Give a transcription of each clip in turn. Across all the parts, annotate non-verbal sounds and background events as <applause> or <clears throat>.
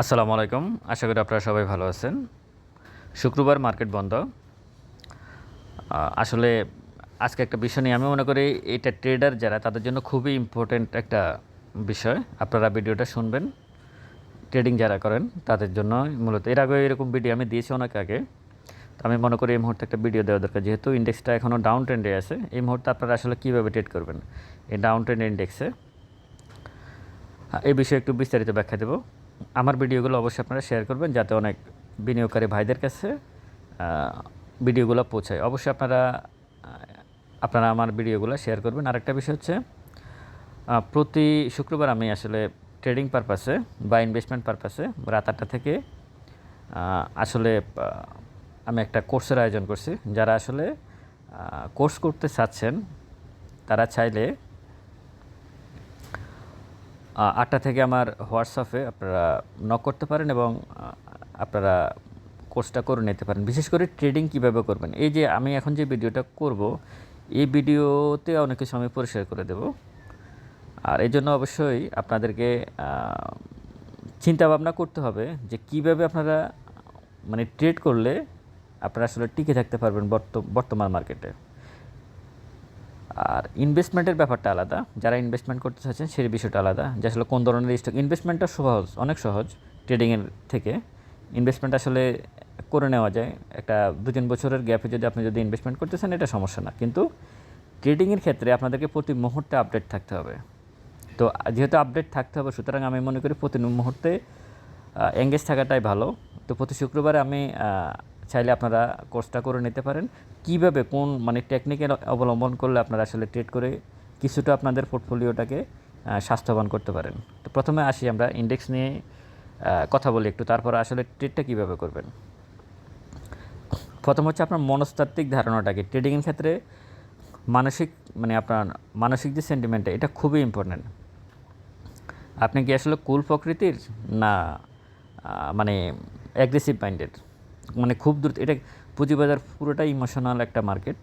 আসসালামু আলাইকুম। আশা করি আপনারা সবাই ভালো আছেন। শুক্রবার মার্কেট বন্ধ। আসলে আজকে একটা বিষয় নিয়ে আমি মনে করি এটা ট্রেডার যারা, তাদের জন্য খুবই ইম্পর্ট্যান্ট একটা বিষয়। আপনারা ভিডিওটা শুনবেন। ট্রেডিং যারা করেন, তাদের জন্য মূলত, এর আগে এরকম ভিডিও আমি দিয়েছি অনেক আগে। তো আমি মনে করি এই মুহূর্তে একটা ভিডিও দেওয়া দরকার। যেহেতু ইন্ডেক্সটা এখনও ডাউন ট্রেন্ডে আছে, এই মুহূর্তে আপনারা আসলে কীভাবে ট্রেড করবেন? এই ডাউন ট্রেন্ড ইন্ডেক্সে এই বিষয়ে একটু বিস্তারিত ব্যাখ্যা দেব। আমার ভিডিওগুলো অবশ্যই আপনারা শেয়ার করবেন যাতে অনেক বিনিয়োগকারী ভাইদের কাছে ভিডিওগুলো পৌঁছায়। অবশ্যই আপনারা আপনারা আমার ভিডিওগুলো শেয়ার করবেন। আরেকটা বিষয় হচ্ছে প্রতি শুক্রবার আমি আসলে ট্রেডিং পারপাসে বা ইনভেস্টমেন্ট পারপাসে রাত আটটা থেকে আসলে আমি একটা কোর্সের আয়োজন করছি। যারা আসলে কোর্স করতে চাচ্ছেন, তারা চাইলে আটটা থেকে আমার হোয়াটসঅ্যাপে আপনারা নক করতে পারেন এবং আপনারা কোর্সটা করে নিতে পারেন। বিশেষ করে ট্রেডিং কীভাবে করবেন? এই যে আমি এখন যে ভিডিওটা করব, এই ভিডিওতে অনেক কিছু আমি পরিষ্কার করে দেব। আর এই জন্য অবশ্যই আপনাদেরকে চিন্তা ভাবনা করতে হবে যে কীভাবে আপনারা মানে ট্রেড করলে আপনারা আসলে টিকে থাকতে পারবেন বর্ত- বর্তমান মার্কেটে আর ইনভেস্টমেন্টের ব্যাপারটা আলাদা। যারা ইনভেস্টমেন্ট করতে চাচ্ছেন, সেই বিষয়টা আলাদা। যে আসলে কোন ধরনের স্টক ইনভেস্টমেন্টটা সহজ, অনেক সহজ ট্রেডিংয়ের থেকে। ইনভেস্টমেন্ট আসলে করে নেওয়া যায়। একটা দু তিন বছরের গ্যাপে যদি আপনি যদি ইনভেস্টমেন্ট করতে চান, এটা সমস্যা না। কিন্তু ট্রেডিংয়ের ক্ষেত্রে আপনাদেরকে প্রতি মুহূর্তে আপডেট থাকতে হবে। তো যেহেতু আপডেট থাকতে হবে, সুতরাং আমি মনে করি প্রতি মুহূর্তে এঙ্গেজ থাকাটাই ভালো। তো প্রতি শুক্রবারে আমি চাইলে আপনারা কোর্সটা করে নিতে পারেন। কীভাবে, কোন মানে টেকনিক্যাল অবলম্বন করলে আপনারা আসলে ট্রেড করে কিছুটা আপনাদের পোর্টফোলিওটাকে স্বাস্থ্যবান করতে পারেন? তো প্রথমে আসি আমরা ইন্ডেক্স নিয়ে কথা বলি একটু। তারপর আসলে ট্রেডটা কীভাবে করবেন? প্রথম হচ্ছে আপনার মনস্তাত্ত্বিক ধারণাটাকে। ট্রেডিংয়ের ক্ষেত্রে মানসিক মানে আপনার মানসিক যে সেন্টিমেন্টটা এটা খুবই ইম্পর্ট্যান্ট আপনি কি আসলে কুল প্রকৃতির? না মানে অ্যাগ্রেসিভ মাইন্ডেড মানে খুব দ্রুত, এটা পুঁজিবাজার পুরোটাই ইমোশনাল একটা মার্কেট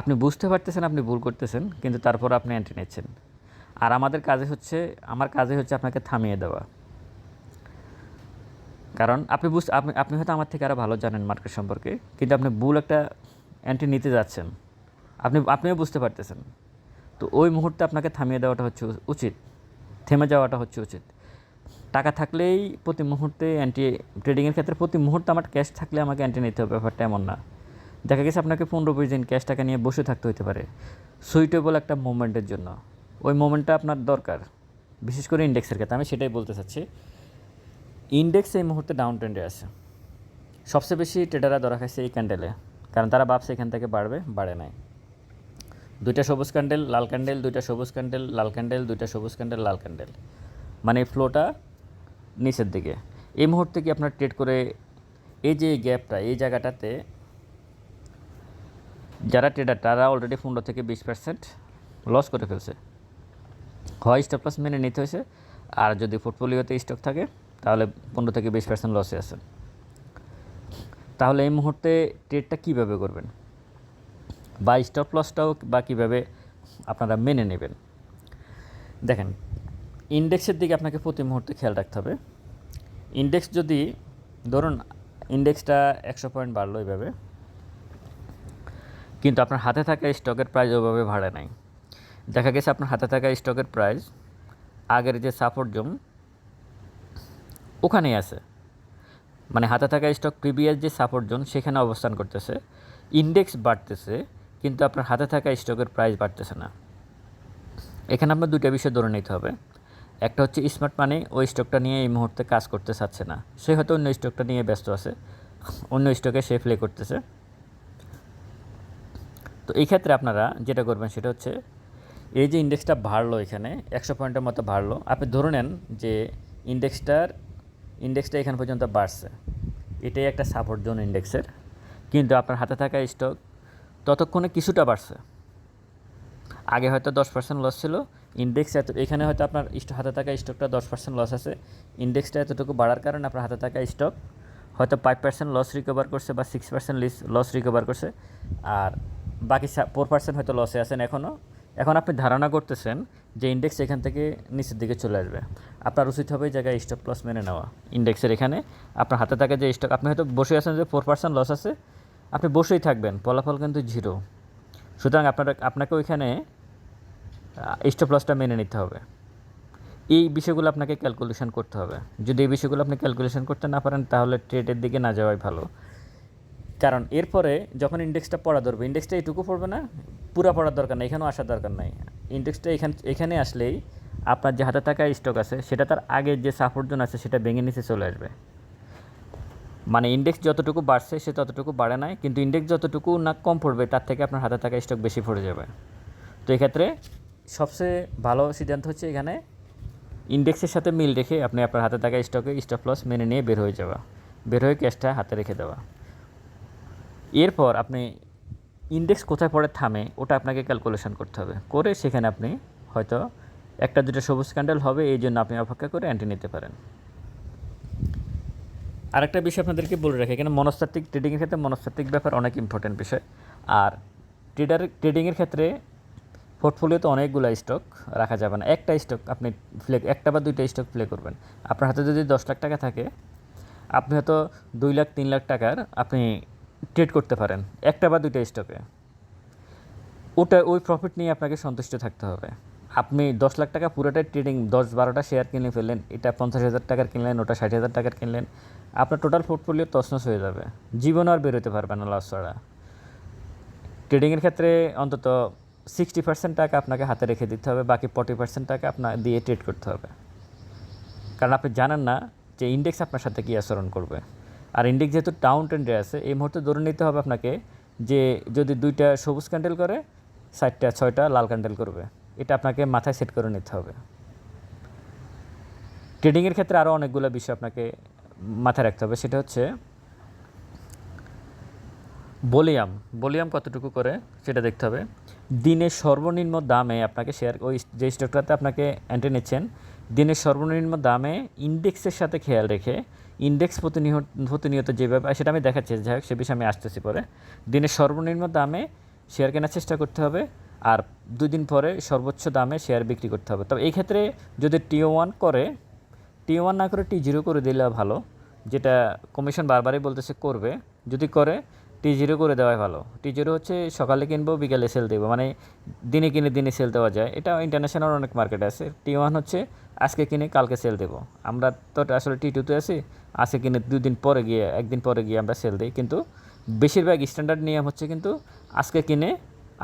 আপনি বুঝতে পারতেছেন, আপনি ভুল করতেছেন, কিন্তু তারপর আপনি এন্ট্রি নিচ্ছেন। আর আমাদের কাজে হচ্ছে, আমার কাজে হচ্ছে আপনাকে থামিয়ে দেওয়া। কারণ আপনি বুঝ আপনি আপনি হয়তো আমার থেকে আরও ভালো জানেন মার্কেট সম্পর্কে, কিন্তু আপনি ভুল একটা এন্ট্রি নিতে যাচ্ছেন। আপনি, আপনিও বুঝতে পারতেছেন। তো ওই মুহূর্তে আপনাকে থামিয়ে দেওয়াটা হচ্ছে উচিত, থেমে যাওয়াটা হচ্ছে উচিত। টাকা থাকলেই প্রতি মুহূর্তে অ্যান্টি ট্রেডিংয়ের ক্ষেত্রে প্রতি মুহূর্তে আমার ক্যাশ থাকলে আমাকে অ্যান্টি নিতে হবে, ব্যাপারটা এমন না। দেখা গেছে আপনাকে পনেরো বিশ দিন ক্যাশ টাকা নিয়ে বসে থাকতে হতে পারে। সুইটেবল একটা মুভমেন্টের জন্য। ওই মোমেন্টটা আপনার দরকার, বিশেষ করে ইন্ডেক্সের ক্ষেত্রে। আমি সেটাই বলতে চাচ্ছি। ইন্ডেক্স এই মুহূর্তে ডাউন ট্রেন্ডে আছে। সবচেয়ে বেশি ট্রেডাররা ধরা খাইছে এই ক্যান্ডেলে কারণ তারা ভাবছে এখান থেকে বাড়বে, বাড়ে নাই। দুইটা সবুজ ক্যান্ডেল লাল ক্যান্ডেল দুইটা সবুজ ক্যান্ডেল লাল ক্যান্ডেল দুইটা সবুজ ক্যান্ডেল লাল ক্যান্ডেল মানে ফ্লোটা নিচের দিকে। এই মুহূর্তে কি আপনার ট্রেড করে এই যে গ্যাপটা এই জায়গাটাতে যারা ট্রেডার তারা অলরেডি পনেরো থেকে বিশ পার্সেন্ট লস করে ফেলছে। হয় স্টপ লস মেনে নিতে হয়েছে, আর যদি পোর্টফোলিওতে স্টক থাকে, তাহলে পনেরো থেকে বিশ পার্সেন্ট লসে আছে। তাহলে এই মুহূর্তে ট্রেডটা কীভাবে করবেন? বা স্টপ লসটাও বা কীভাবে আপনারা মেনে নেবেন? দেখেন ইন্ডেক্সের দিকে আপনাকে প্রতি মুহূর্তে খেয়াল রাখতে হবে। ইন্ডেক্স যদি, ধরুন, ইন্ডেক্সটা একশো পয়েন্ট বাড়লো এইভাবে কিন্তু আপনার হাতে থাকা স্টকের প্রাইস ওইভাবে ভাড়া নাই। দেখা গেছে আপনার হাতে থাকা স্টকের প্রাইস আগের যে সাপোর্ট জোন ওখানেই আছে। মানে হাতে থাকা স্টক প্রিভিয়াস যে সাপোর্ট জোন সেখানে অবস্থান করতেছে। ইন্ডেক্স বাড়তেছে, কিন্তু আপনার হাতে থাকা স্টকের প্রাইস বাড়তেছে না। এখানে আপনার দুইটা বিষয় ধরে নিতে হবে। একটা হচ্ছে স্মার্ট মানি ওই স্টকটা নিয়ে এই মুহূর্তে কাজ করতে চাচ্ছে না। সে হয়তো অন্য স্টকটা নিয়ে ব্যস্ত আছে, অন্য স্টকে সে প্লে করতেছে। তো এই ক্ষেত্রে আপনারা যেটা করবেন সেটা হচ্ছে, এই যে ইন্ডেক্সটা বাড়লো এখানে, একশো পয়েন্টের মতো বাড়লো, আপনি ধরে নেন যে ইন্ডেক্সটার ইন্ডেক্সটা এখান পর্যন্ত বাড়ছে। এটাই একটা সাপোর্ট জোন ইন্ডেক্সের কিন্তু আপনার হাতে থাকা স্টক ততক্ষণে কিছুটা বাড়ছে। আগে হয়তো দশ পার্সেন্ট লস ছিল ইন্ডেক্স এত, এখানে হয়তো আপনার হাতে থাকা স্টকটা দশ পার্সেন্ট লস আছে। ইন্ডেক্সটা এতটুকু বাড়ার কারণে আপনার হাতে থাকা স্টক হয়তো ফাইভ পার্সেন্ট লস রিকভার করছে বা six percent less loss recover করছে। আর বাকি ফোর পার্সেন্ট হয়তো লসে আছেন এখনও এখন আপনি ধারণা করতেছেন যে ইন্ডেক্স এখান থেকে নিচের দিকে চলে আসবে। আপনার উচিত হবে জায়গায় স্টক লস মেনে নেওয়া। ইন্ডেক্সের এখানে আপনার হাতে থাকে যে স্টক আপনি হয়তো বসে আছেন যে ফোর পার্সেন্ট লস আছে। আপনি বসেই থাকবেন, ফলাফল কিন্তু জিরো সুতরাং আপনার আপনাকে ওইখানে স্টপ মেনে নিতে হবে। এই বিষয়গুলো আপনাকে ক্যালকুলেশন করতে হবে। যদি এই বিষয়গুলো আপনি ক্যালকুলেশন করতে না পারেন, তাহলে ট্রেডের দিকে না যাওয়াই ভালো। কারণ এরপরে যখন ইন্ডেক্সটা পড়া ধরবে ইন্ডেক্সটা এইটুকু পড়বে না, পুরো পড়ার দরকার নেই, এখানেও আসার দরকার নাই। ইন্ডেক্সটা এখান, এখানে আসলেই আপনার যে হাতে থাকা স্টক আছে, সেটা তার আগের যে সাপোর্ট জোন আছে, সেটা ভেঙে নিচে চলে আসবে। মানে ইন্ডেক্স যতটুকু বাড়ছে, সে ততটুকু বাড়ে নাই, কিন্তু ইন্ডেক্স যতটুকু না কম পড়বে, তার থেকে আপনার হাতে থাকা স্টক বেশি পড়ে যাবে। তো এক্ষেত্রে সবচেয়ে ভালো সিদ্ধান্ত হচ্ছে এখানে ইন্ডেক্সের সাথে মিল রেখে আপনি আপনার হাতে থাকা স্টকে স্টপ লস মেনে নিয়ে বের হয়ে যাওয়া, বের হয়ে ক্যাশটা হাতে রেখে দেওয়া। এরপর আপনি ইন্ডেক্স কোথায় পড়ে থামে, ওটা আপনাকে ক্যালকুলেশন করতে হবে। করে সেখানে আপনি হয়তো একটা, দুটো সবুজ ক্যান্ডেল হবে, এই জন্য আপনি অপেক্ষা করে অ্যান্টি নিতে পারেন। আরেকটা বিষয় আপনাদেরকে বলে রাখি, এখানে মনস্তাত্ত্বিক ট্রেডিংয়ের ক্ষেত্রে মনস্তাত্ত্বিক ব্যাপার অনেক ইম্পর্টেন্ট বিষয়। আর ট্রেডার ট্রেডিংয়ের ক্ষেত্রে পোর্টফোলিওতে অনেকগুলো স্টক রাখা যাবে না। একটা স্টক আপনি প্লে একটা বা দুইটা স্টক প্লে করবেন। আপনার হাতে যদি দশ লাখ টাকা থাকে, আপনি হয়তো দুই লাখ, তিন লাখ টাকার আপনি ট্রেড করতে পারেন, একটা বা দুইটা স্টকে ওটা, ওই প্রফিট নিয়ে আপনাকে সন্তুষ্ট থাকতে হবে। আপনি দশ লাখ টাকা পুরোটাই ট্রেডিং দশ বারোটা শেয়ার কিনে ফেললেন, এটা পঞ্চাশ হাজার টাকার কিনলেন, ওটা ষাট হাজার টাকার কিনলেন, আপনার টোটাল পোর্টফোলিও তছনছ হয়ে যাবে। জীবন আর বেরোতে পারবে না লস ছাড়া। ট্রেডিংয়ের ক্ষেত্রে অন্তত সিক্সটি পার্সেন্ট টাকা আপনাকে হাতে রেখে দিতে হবে, বাকি ফর্টি পার্সেন্ট টাকা আপনার দিয়ে ট্রেড করতে হবে। কারণ আপনি জানেন না যে ইন্ডেক্স আপনার সাথে কী আচরণ করবে। আর ইন্ডেক্স যেহেতু টাউন ট্রেন্ডে আছে, এই মুহূর্তে ধরে নিতে হবে আপনাকে যে যদি দুইটা সবুজ ক্যান্ডেল করে, চারটা, ছয়টা লাল ক্যান্ডেল করবে, এটা আপনাকে মাথায় সেট করে নিতে হবে। ট্রেডিংয়ের ক্ষেত্রে আরও অনেকগুলো বিষয় আপনাকে মাথায় রাখতে হবে, সেটা হচ্ছে বলিয়াম। বলিয়াম কতটুকু করে, সেটা দেখতে হবে। দিনের সর্বনিম্ন দামে আপনাকে শেয়ার ওই যে স্টকটাতে আপনাকে এন্ট্রি নিচ্ছেন, দিনের সর্বনিম্ন দামে ইন্ডেক্সের সাথে খেয়াল রেখে ইন্ডেক্স প্রতিনিয়ত প্রতিনিয়ত যেভাবে, সেটা আমি দেখাচ্ছি, যাই হোক, সে বিষয়ে আমি আসতেছি পরে। দিনের সর্বনিম্ন দামে শেয়ার কেনার চেষ্টা করতে হবে আর দুই দিন পরে সর্বোচ্চ দামে শেয়ার বিক্রি করতে হবে। তবে এই ক্ষেত্রে যদি টি ওয়ান করে টি ওয়ান না করে টি জিরো করে দিলে ভালো, যেটা কমিশন বারবারই বলতেছে করবে। যদি করে টি জিরো করে দেওয়াই ভালো। টি জিরো হচ্ছে সকালে কিনবো, বিকালে সেল দেবো। মানে দিনে কিনে দিনে সেল দেওয়া যায়। এটা ইন্টারন্যাশনাল অনেক মার্কেট আছে। টি ওয়ান হচ্ছে আজকে কিনে, কালকে সেল দেবো। আমরা তো আসলে টি টুতে আছি। আজকে কিনে দুদিন পরে গিয়ে, একদিন পরে গিয়ে আমরা সেল দিই। কিন্তু বেশিরভাগ স্ট্যান্ডার্ড নিয়ম হচ্ছে কিন্তু আজকে কিনে,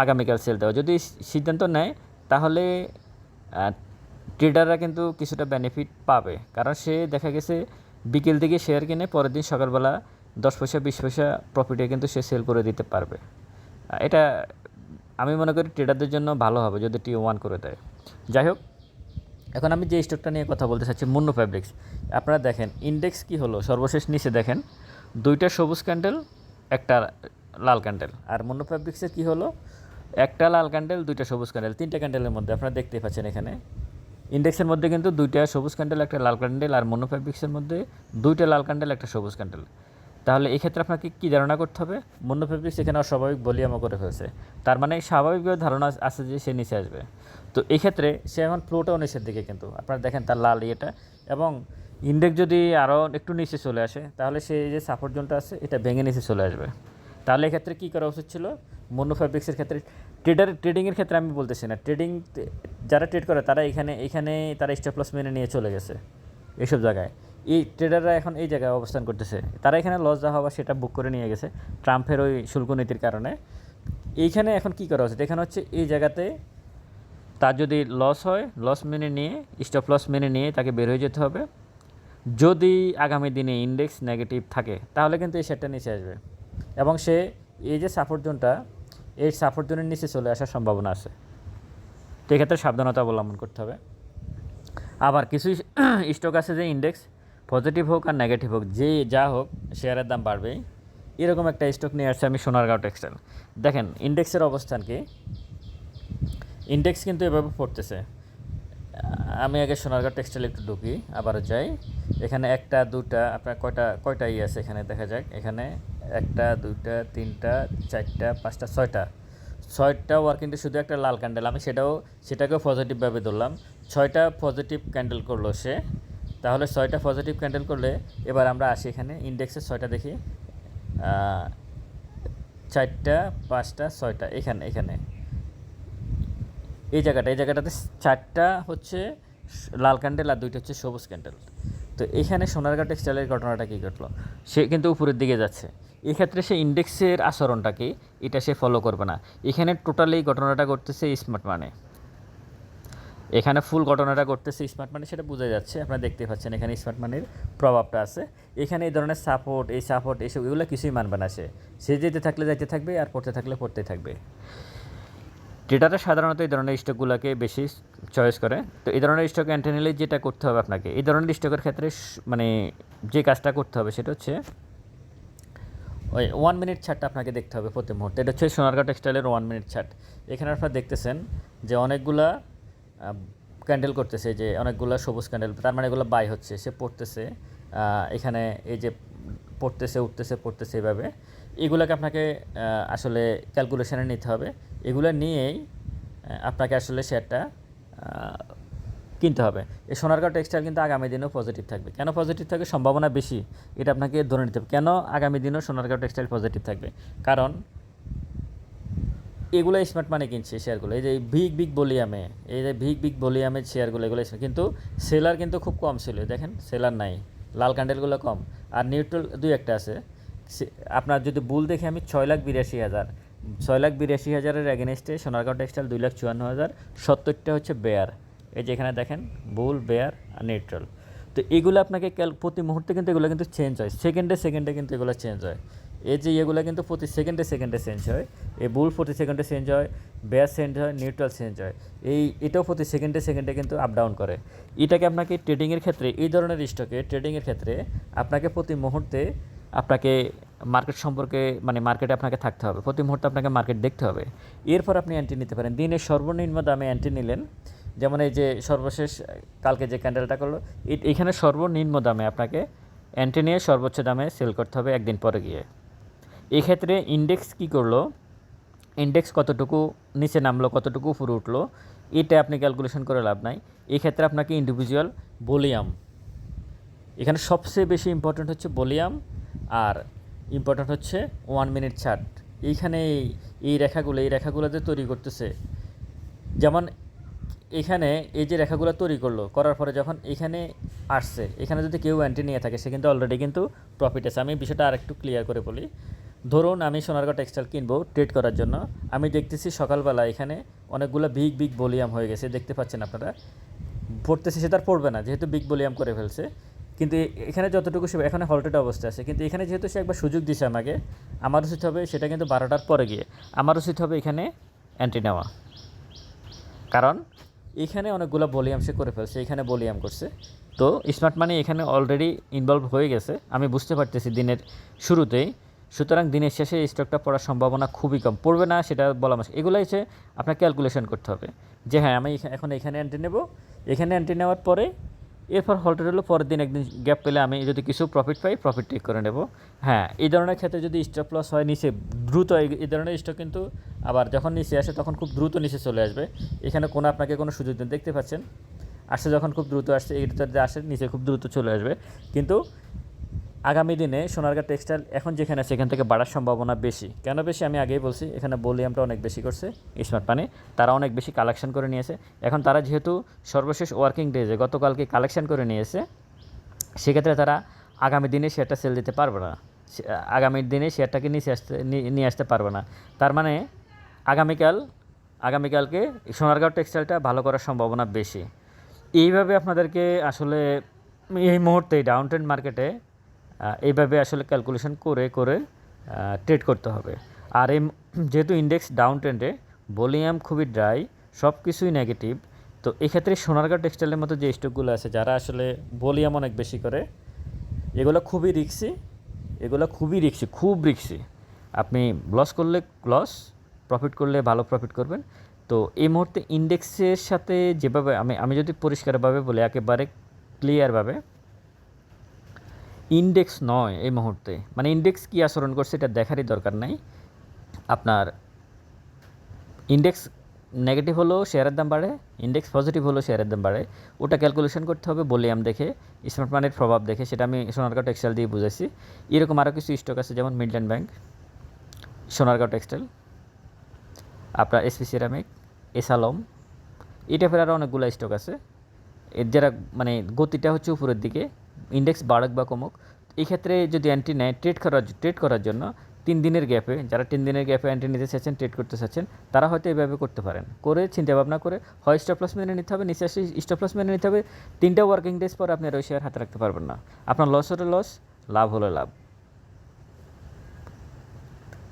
আগামীকাল সেল দেওয়া। যদি সিদ্ধান্ত নেয়, তাহলে ট্রেডাররা কিন্তু কিছুটা বেনিফিট পাবে। কারণ সে দেখা গেছে বিকেল দিকে শেয়ার কিনে, পরের দিন সকালবেলা দশ পয়সা, বিশ পয়সা প্রফিটে কিন্তু সে সেল করে দিতে পারবে। এটা আমি মনে করি ট্রেডারদের জন্য ভালো হবে যদি টি ওয়ান করে দেয়। যাই হোক, এখন আমি যে স্টকটা নিয়ে কথা বলতে চাচ্ছি মুন্নু ফ্যাব্রিক্স আপনারা দেখেন ইন্ডেক্স কি হলো? সর্বশেষ নিচে দেখেন, দুইটা সবুজ ক্যান্ডেল একটা লাল ক্যান্ডেল আর মুন্নু ফ্যাব্রিক্সের কী হলো? একটা লাল ক্যান্ডেল দুইটা সবুজ ক্যান্ডেল তিনটা ক্যান্ডেলের মধ্যে আপনারা দেখতে পাচ্ছেন এখানে। ইন্ডেক্সের মধ্যে কিন্তু দুইটা সবুজ ক্যান্ডেল একটা লাল ক্যান্ডেল আর মনো ফ্যাব্রিক্সের মধ্যে দুইটা লাল ক্যান্ডেল একটা সবুজ ক্যান্ডেল তাহলে এই ক্ষেত্রে আপনাকে কী ধারণা করতে হবে? মনো ফ্যাব্রিক্স এখানে অস্বাভাবিক বলিয়ামও করে ফেলছে। তার মানে স্বাভাবিকভাবে ধারণা আছে যে সে নিচে আসবে। তো এই ক্ষেত্রে সে এখন ফ্লোটাও নিচের দিকে কিন্তু। আপনারা দেখেন তার লাল ইয়েটা এবং ইন্ডেক্স যদি আরও একটু নিচে চলে আসে, তাহলে সে যে সাপোর্ট জোনটা আছে, এটা ভেঙে নিচে চলে আসবে। তাহলে এক্ষেত্রে কী করা উচিত ছিল? মনো ফ্যাব্রিক্সের ক্ষেত্রে ট্রেডার ট্রেডিংয়ের ক্ষেত্রে আমি বলতেছি না। ট্রেডিং যারা ট্রেড করে, তারা এখানে এখানে তারা স্টপ লস মেনে নিয়ে চলে গেছে। এইসব জায়গায়। এই ট্রেডাররা এখন এই জায়গায় অবস্থান করতেছে। তারা এখানে লস যা হওয়া সেটা বুক করে নিয়ে গেছে ট্রাম্পের ওই শুল্ক নীতির কারণে। এইখানে এখন কি করা উচিত? এখানে হচ্ছে এই জায়গাতে তার যদি লস হয় লস মেনে নিয়ে স্টপ লস মেনে নিয়ে তাকে বের হয়ে যেতে হবে। যদি আগামী দিনে ইন্ডেক্স নেগেটিভ থাকে, তাহলে কিন্তু এই শেয়ারটা নিচে আসবে। এবং সে এই যে সাপোর্ট জোনটা এই সাপোর্ট জোনের নিচে চলে আসার সম্ভাবনা আছে। তো এক্ষেত্রে সাবধানতা অবলম্বন করতে হবে। আবার কিছু স্টক <clears throat> আছে যে ইন্ডেক্স পজিটিভ হোক আর নেগেটিভ হোক, যে যা হোক শেয়ারের দাম বাড়বেই। এরকম একটা স্টক নিয়ে আসছে আমি সোনারগাঁও টেক্সটাইল দেখেন ইন্ডেক্সের অবস্থান কি? ইন্ডেক্স কিন্তু এভাবে পড়তেছে। আমি আগে সোনারগাঁও টেক্সটাইল একটু ঢুকি, আবারও যাই। এখানে একটা, দুটা, আপনার কয়টা কয়টা ই আছে এখানে, দেখা যাক। এখানে একটা দুইটা তিনটা, চারটা, পাঁচটা, ছয়টা। ছয়টা ওয়ার্কিং ডে শুধু একটা লাল ক্যান্ডেল আমি সেটাও, সেটাকেও পজিটিভভাবে ধরলাম। ছয়টা পজিটিভ ক্যান্ডেল করল সে। তাহলে ছয়টা পজিটিভ ক্যান্ডেল করলে এবার আমরা আসি এখানে ইন্ডেক্সের ছয়টা দেখি। চারটা, পাঁচটা, ছয়টা, এখানে এখানে। এই জায়গাটা, এই জায়গাটাতে চারটা হচ্ছে লাল ক্যান্ডেল আর দুইটা হচ্ছে সবুজ ক্যান্ডেল তো এখানে সোনারগাঁ টেক্সটাইলের ঘটনাটা কী ঘটলো? সে কিন্তু উপরের দিকে যাচ্ছে। এক্ষেত্রে সে ইন্ডেক্সের আচরণটাকে এটা সে ফলো করবে না। এখানে টোটালি ঘটনাটা করতেছে স্মার্ট মানে এখানে ফুল ঘটনাটা করতেছে স্মার্ট মানি সেটা বোঝা যাচ্ছে, আপনারা দেখতে পাচ্ছেন এখানে স্মার্ট মানির প্রভাবটা আছে। এখানে এই ধরনের সাপোর্ট এই সাপোর্ট এইসব, এগুলো কিছুই মানবে না সে। সে যেতে থাকলে যাইতে থাকবে, আর পড়তে থাকলে পড়তে থাকবে। ট্রেডাররা সাধারণত এই ধরনের স্টকগুলোকে বেশি চয়েস করে। তো এই ধরনের স্টক এন্ট্রি নিলে যেটা করতে হবে আপনাকে, এই ধরনের স্টকের ক্ষেত্রে মানে যে কাজটা করতে হবে সেটা হচ্ছে, ওই ওয়ান মিনিট ছাড়টা আপনাকে দেখতে হবে প্রতি মুহূর্তে। এটা হচ্ছে সোনারগাঁও টেক্সটাইলের ওয়ান মিনিট ছাড় এখানে আপনারা দেখতেছেন যে অনেকগুলা ক্যান্ডেল করতেছে যে অনেকগুলো সবুজ ক্যান্ডেল তার মানে এগুলো বাই হচ্ছে, সে পড়তেছে এখানে এই যে পড়তেছে, উঠতেছে, পড়তেছে এভাবে। এগুলোকে আপনাকে আসলে ক্যালকুলেশনে নিতে হবে। এগুলো নিয়েই আপনাকে আসলে শেয়ারটা কিনতে হবে। এই সোনারগাঁও টেক্সটাইল কিন্তু আগামী দিনেও পজিটিভ থাকবে। কেন পজিটিভ থাকবে? সম্ভাবনা বেশি। এটা আপনাকে ধরে নিতে হবে। কেন আগামী দিনেও সোনারগাঁও টেক্সটাইল পজিটিভ থাকবে? কারণ এগুলো স্মার্ট মানে কিনছে শেয়ারগুলো এই যে বিগ বিগ বলিয়ামে এই যে বিগ বিগ বলিয়ামের শেয়ারগুলো এগুলো কিন্তু সেলার কিন্তু খুব কম ছিল দেখেন সেলার নাই, লাল ক্যান্ডেলগুলো কম। আর নিউট্রাল দুই একটা আছে। আপনার যদি বুল দেখে আমি ছয় লাখ বিরাশি হাজার, ছয় লাখ বিরাশি হাজারের অ্যাগেনস্টে সোনারগাঁও টেক্সটাইল দুই লাখ চুয়ান্ন হাজার, সত্তরটা হচ্ছে বেয়ার এই যে এখানে দেখেন বুল বেয়ার আর নিউট্রাল তো এগুলো আপনাকে প্রতি মুহূর্তে কিন্তু এগুলো কিন্তু চেঞ্জ হয়। সেকেন্ডে সেকেন্ডে কিন্তু এগুলো চেঞ্জ হয়। এই যে ইয়েগুলো কিন্তু প্রতি সেকেন্ডে সেকেন্ডে চেঞ্জ হয়। এই বুল প্রতি সেকেন্ডে চেঞ্জ হয় বেয়ার চেঞ্জ হয় নিউট্রাল চেঞ্জ হয়। এই, এটাও প্রতি সেকেন্ডে সেকেন্ডে কিন্তু আপ ডাউন করে। এটাকে আপনাকে ট্রেডিংয়ের ক্ষেত্রে, এই ধরনের স্টকে ট্রেডিংয়ের ক্ষেত্রে আপনাকে প্রতি মুহূর্তে আপনাকে মার্কেট সম্পর্কে মানে মার্কেটে আপনাকে থাকতে হবে। প্রতি মুহূর্তে আপনাকে মার্কেট দেখতে হবে। এরপর আপনি অ্যান্টি নিতে পারেন। দিনের সর্বনিম্ন দামে অ্যান্টি নিলেন। যেমন এই যে সর্বশেষ, কালকে যে ক্যান্ডেলটা করল এখানে সর্বনিম্ন দামে আপনাকে অ্যান্টি নিয়ে সর্বোচ্চ দামে সেল করতে হবে একদিন পরে গিয়ে। এক্ষেত্রে ইন্ডেক্স কি করল? ইন্ডেক্স কতটুকু, নিচে নামলো কতটুকু, উপরে উঠল, এটা আপনি ক্যালকুলেশন করে লাভ নাই। এক্ষেত্রে আপনাকে ইন্ডিভিজুয়াল ভলিউম এখানে সবচেয়ে বেশি ইম্পর্ট্যান্ট হচ্ছে ভলিউম আর ইম্পর্ট্যান্ট হচ্ছে ওয়ান মিনিট চার্ট এইখানে এই- রেখাগুলো, এই রেখাগুলো যে তৈরি করতেছে, যেমন এখানে এই যে রেখাগুলো তৈরি করল, করার পরে যখন এখানে আসছে, এখানে যদি কেউ অ্যান্টি নিয়ে থাকে, সে কিন্তু অলরেডি কিন্তু প্রফিট আছে। আমি বিষয়টা আর একটু ক্লিয়ার করে বলি। ধরুন আমি সোনারগাঁও টেক্সটাইল কিনবো ট্রেড করার জন্য। আমি দেখতেছি সকালবেলা এখানে অনেকগুলো বিগ বিগ ভলিউম হয়ে গেছে, দেখতে পাচ্ছেন আপনারা। পড়তেছে সে তার পড়বে না, যেহেতু বিগ ভলিউম করে ফেলছে। কিন্তু এখানে যতটুকু সে এখানে হল্টেড অবস্থা আছে। কিন্তু এখানে যেহেতু সে একবার সুযোগ দিছে আমাকে আমার উচিত হবে, সেটা কিন্তু বারোটার পরে গিয়ে। আমার উচিত হবে এখানে অ্যান্টি নেওয়া। কারণ এখানে অনেকগুলো ভলিউম সে করে ফেলছে, এখানে ভলিউম করছে। তো স্মার্ট মানি এখানে অলরেডি ইনভলভ হয়ে গেছে। আমি বুঝতে পারতেছি দিনের শুরুতেই। সুতরাং দিনের শেষে এই স্টকটা পড়ার সম্ভাবনা খুবই কম। পড়বে না, সেটা বলা মুশকিল। এগুলো হচ্ছে আপনার ক্যালকুলেশন করতে হবে। যে হ্যাঁ আমি এখন এখানে এন্ট্রি নেব। এখানে এন্ট্রি নেওয়ার পরে এরপর হল্টেড হলো, পরের দিন একদিন গ্যাপ পেলে আমি যদি কিছু প্রফিট পাই প্রফিট টেক করে নেব। হ্যাঁ এই ধরনের ক্ষেত্রে যদি স্টপ লস হয় নিচে, দ্রুত এই- ধরনের স্টক কিন্তু আবার যখন নিচে আসে তখন খুব দ্রুত নিচে চলে আসবে। এখানে কোনো আপনাকে কোনো সুযোগ দেখতে পাচ্ছেন। আসে যখন খুব দ্রুত আসছে এইটাতে যে আসে, নিচে খুব দ্রুত চলে আসবে। কিন্তু আগামী দিনে সোনারগাঁ টেক্সটাইল এখন যেখানে আছে, এখান থেকে বাড়ার সম্ভাবনা বেশি। কেন বেশি? আমি আগেই বলছি, এখানে ভলিউমটা অনেক বেশি করছে স্মার্ট পানি তারা অনেক বেশি কালেকশন করে নিয়েছে। এখন তারা যেহেতু সর্বশেষ ওয়ার্কিং ডেজে গতকালকে কালেকশন করে নিয়েছে, সেক্ষেত্রে তারা আগামী দিনে শেয়ারটা সেল দিতে পারবে না। আগামী দিনে শেয়ারটাকে নিচে আসতে নিয়ে আসতে পারবে না। তার মানে আগামীকাল, আগামীকালকে সোনারগাঁও টেক্সটাইলটা ভালো করার সম্ভাবনা বেশি। এইভাবে আপনাদেরকে আসলে এই মুহূর্তে ডাউন ট্রেন্ড মার্কেটে এইভাবে আসলে ক্যালকুলেশন করে করে ট্রেড করতে হবে। আর এই যেহেতু ইন্ডেক্স ডাউন ট্রেন্ডে ভলিউম খুবই ড্রাই সব কিছুই নেগেটিভ তো এক্ষেত্রে সোনারগাঁও টেক্সটাইলের মতো যে স্টকগুলো আছে, যারা আসলে ভলিউম অনেক বেশি করে, এগুলো খুবই রিক্সি এগুলো খুবই রিক্সি খুব রিক্সি আপনি লস করলে লস প্রফিট করলে ভালো প্রফিট করবেন। তো এই মুহূর্তে ইন্ডেক্সের সাথে যেভাবে আমি আমি যদি পরিষ্কারভাবে বলি, একেবারে ক্লিয়ারভাবে ইন্ডেক্স নয় এই মুহূর্তে। মানে ইন্ডেক্স কী আচরণ করছে এটা দেখারই দরকার নাই। আপনার ইন্ডেক্স নেগেটিভ হলেও শেয়ারের দাম বাড়ে, ইন্ডেক্স পজিটিভ হলেও শেয়ারের দাম বাড়ে। ওটা ক্যালকুলেশন করতে হবে ভলিউম দেখে, স্মার্ট মানির প্রভাব দেখে, সেটা আমি সোনারগাঁও টেক্সটাইল দিয়ে বুঝাইছি। এরকম আরও কিছু স্টক আছে, যেমন মিডল্যান্ড ব্যাংক, সোনারগাঁও টেক্সটাইল, আপনার এসপি সিরামিক এসালম এই টাইপের আরও অনেকগুলো স্টক আছে। এর যারা মানে গতিটা হচ্ছে উপরের দিকে ইন্ডেক্স বাড়ক বা কমুক, এই ক্ষেত্রে যদি অ্যান্টি নেয় ট্রেড করার ট্রেড করার জন্য তিন দিনের গ্যাপে যারা তিন দিনের গ্যাপে অ্যান্টি নিতে চাচ্ছেন ট্রেড করতে চাচ্ছেন, তারা হয়তো এভাবে করতে পারেন। করে চিন্তা ভাবনা করে, হয় স্টপ লস মেনে নিতে হবে নিচে আসে স্টপ লস মেনে নিতে হবে, তিনটা ওয়ার্কিং ডেজ পর আপনি আর ওই শেয়ার হাতে রাখতে পারবেন না। আপনার লস হলে লস লাভ হলে লাভ।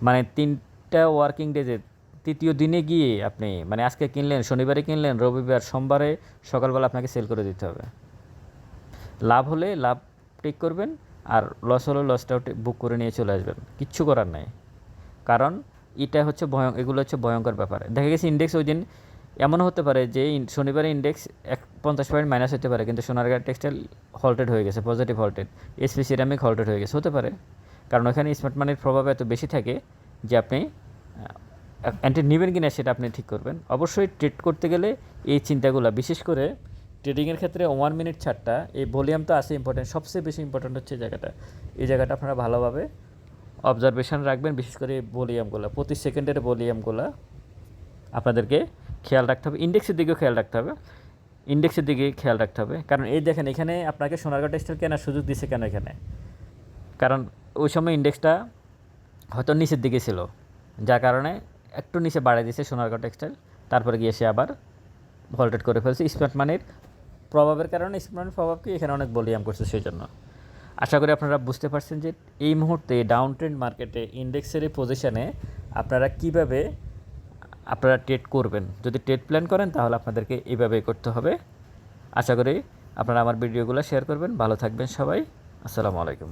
মানে তিনটা ওয়ার্কিং ডেজে তৃতীয় দিনে গিয়ে আপনি মানে আজকে কিনলেন, শনিবারে কিনলেন, রবিবার, সোমবারে সকালবেলা আপনাকে সেল করে দিতে হবে। লাভ হলে লাভ টেক করবেন আর লস হলে লসটাও বুক করে নিয়ে চলে আসবেন। কিচ্ছু করার নাই। কারণ এটা হচ্ছে ভয়ঙ্ক এগুলো হচ্ছে ভয়ঙ্কর ব্যাপার। দেখা গেছে ইন্ডেক্স ওই দিন এমনও হতে পারে যে শনিবারে ইন্ডেক্স এক পঞ্চাশ পয়েন্ট মাইনাস হতে পারে, কিন্তু সোনারগাঁ টেক্সটাইল হল্টেড হয়ে গেছে positive halted SP ceramic halted হয়ে গেছে, হতে পারে। কারণ ওখানে স্মার্ট মানির প্রভাব এত বেশি থাকে যে আপনি অ্যান্টি নেবেন কিনা সেটা আপনি ঠিক করবেন। অবশ্যই ট্রেড করতে গেলে এই চিন্তাগুলো, বিশেষ করে ট্রেডিংয়ের ক্ষেত্রে ওয়ান মিনিট ছাড়টা, এই ভলিউম তো আছে ইম্পর্টেন্ট সবচেয়ে বেশি ইম্পর্টেন্ট হচ্ছে এই জায়গাটা। এই জায়গাটা আপনারা ভালোভাবে অবজারভেশন রাখবেন, বিশেষ করে ভলিউমগুলো প্রতি সেকেন্ডের ভলিউমগুলো আপনাদেরকে খেয়াল রাখতে হবে। ইন্ডেক্সের দিকেও খেয়াল রাখতে হবে। ইন্ডেক্সের দিকে খেয়াল রাখতে হবে। কারণ এই দেখেন, এখানে আপনাকে সোনারগাঁ টেক্সটাইল কেনার সুযোগ দিছে কেন এখানে? কারণ ওই সময় ইন্ডেক্সটা হয়তো নিচের দিকে ছিল, যার কারণে একটু নিচে বাড়িয়ে দিয়েছে সোনারগাঁও টেক্সটাইল, তারপরে গিয়ে সে আবার ভল্টেড করে ফেলছে। স্মার্ট মানির প্রভাবের কারণে স্মরণের প্রভাবকে এখানে অনেক বলিয়াম করছে সেই জন্য আশা করি আপনারা বুঝতে পারছেন যে এই মুহূর্তে ডাউন ট্রেন্ড মার্কেটে ইন্ডেক্সের এই পজিশনে আপনারা কীভাবে আপনারা ট্রেড করবেন। যদি ট্রেড প্ল্যান করেন তাহলে আপনাদেরকে এইভাবে করতে হবে। আশা করি আপনারা আমার ভিডিওগুলো শেয়ার করবেন। ভালো থাকবেন সবাই। আসসালামু আলাইকুম।